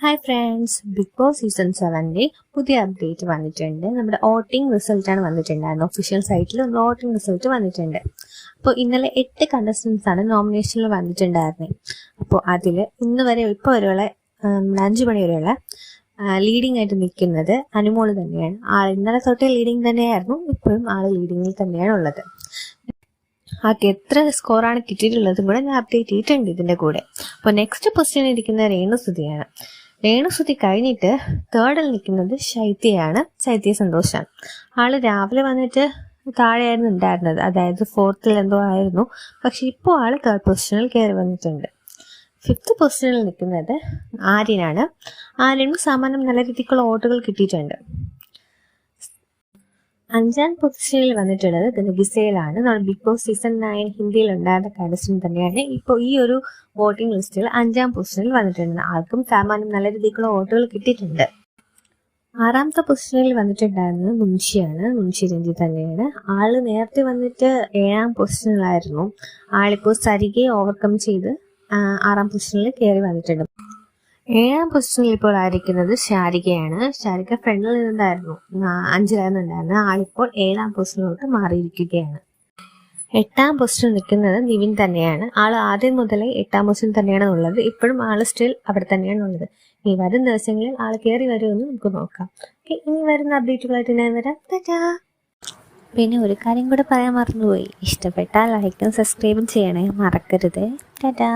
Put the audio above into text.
Hi friends Big Boss season സെവന്റെ പുതിയ update വന്നിട്ടുണ്ട്. നമ്മുടെ വോട്ടിംഗ് റിസൾട്ടാണ് വന്നിട്ടുണ്ടായിരുന്നത്. ഒഫീഷ്യൽ സൈറ്റിൽ വോട്ടിംഗ് റിസൾട്ട് വന്നിട്ടുണ്ട്. അപ്പോൾ ഇന്നലെ എട്ട് കണ്ടസ്റ്റൻസ് ആണ് നോമിനേഷനിൽ വന്നിട്ടുണ്ടായിരുന്നത് അപ്പോൾ അതിൽ ഇന്ന് വരെ ഇപ്പോൾ വരെയുള്ള നമ്മുടെ അഞ്ച് മണി വരെയുള്ള ലീഡിംഗ് ആയിട്ട് നിൽക്കുന്നത് അനുമോൾ തന്നെയാണ്. ആൾ ഇന്നലെ തൊട്ടേ ലീഡിംഗ് തന്നെയായിരുന്നു. ഇപ്പോഴും ആൾ ലീഡിങ്ങിൽ തന്നെയാണ് ഉള്ളത്. ആൾക്ക് എത്ര സ്കോറാണ് കിട്ടിയിട്ടുള്ളതും കൂടെ ഞാൻ അപ്ഡേറ്റ് ചെയ്തിട്ടുണ്ട് ഇതിന്റെ കൂടെ. അപ്പോൾ നെക്സ്റ്റ് പൊസിഷനിൽ ഇരിക്കുന്ന രേണുസുതിയാണ് രേണുസുതി കഴിഞ്ഞിട്ട് തേർഡിൽ നിൽക്കുന്നത് ശൈത്യയാണ്. ശൈത്യ സന്തോഷാണ്. ആൾ രാവിലെ വന്നിട്ട് താഴെയായിരുന്നു ഉണ്ടായിരുന്നത്. അതായത് ഫോർത്തിൽ എന്തോ ആയിരുന്നു. പക്ഷെ ഇപ്പോൾ ആൾ തേർഡ് പൊസിഷനിൽ കയറി വന്നിട്ടുണ്ട്. ഫിഫ്ത്ത് പൊസിഷനിൽ നിൽക്കുന്നത് ആര്യനാണ്. ആര്യനും സാമാന്യം നല്ല രീതിക്കുള്ള വോട്ടുകൾ കിട്ടിയിട്ടുണ്ട്. അഞ്ചാം പൊസിഷനിൽ വന്നിട്ടുള്ളത് ഇതിന് ഗിസയിലാണ് നമ്മൾ ബിഗ് ബോസ് സീസൺ നയൻ ഹിന്ദിയിൽ ഉണ്ടായിരുന്ന കണ്ടസ്റ്റന്റ് തന്നെയാണ്. ഇപ്പോൾ ഈ ഒരു വോട്ടിംഗ് ലിസ്റ്റിൽ അഞ്ചാം പൊസിഷനിൽ വന്നിട്ടുണ്ട്. ആൾക്കും സാമാന്യം നല്ല രീതിക്കുള്ള വോട്ടുകൾ കിട്ടിയിട്ടുണ്ട്. ആറാമത്തെ പൊസിഷനിൽ വന്നിട്ടുണ്ടായിരുന്നത് മുൻഷിയാണ്. മുൻഷി രഞ്ജി തന്നെയാണ്. ആൾ നേരത്തെ വന്നിട്ട് ഏഴാം പൊസിഷനിലായിരുന്നു. ആളിപ്പോൾ സരികെ ഓവർകം ചെയ്ത് ആറാം പൊസിഷനിൽ കയറി വന്നിട്ടുണ്ട്. ഏഴാം പൊസിഷനിൽ ഇപ്പോൾ ആയിരിക്കുന്നത് ശാരികയാണ്. ശാരിക ഫ്രണ്ടിൽ നിന്നുണ്ടായിരുന്നു. അഞ്ചിലായിരുന്നുണ്ടായിരുന്നു ആളിപ്പോൾ ഏഴാം പൊസിഷനിലോട്ട് മാറിയിരിക്കുകയാണ്. എട്ടാം പൊസിഷനിൽ നിൽക്കുന്നത് നിവിൻ തന്നെയാണ്. ആൾ ആദ്യം മുതലേ എട്ടാം പൊസിഷൻ തന്നെയാണ് ഉള്ളത്. ഇപ്പോഴും ആൾ സ്റ്റിൽ അവിടെ തന്നെയാണ് ഉള്ളത്. ഈ വരും ദിവസങ്ങളിൽ ആൾ കയറി വരുമെന്ന് നമുക്ക് നോക്കാം. ഇനി വരുന്ന അപ്ഡേറ്റുകളായിട്ട് ഞാൻ വരാം. ടാറ്റാ! പിന്നെ ഒരു കാര്യം കൂടെ പറയാൻ മറന്നുപോയി. ഇഷ്ടപ്പെട്ടാൽ ലൈക്കും സബ്സ്ക്രൈബും ചെയ്യണേ മറക്കരുത്. ടാറ്റാ!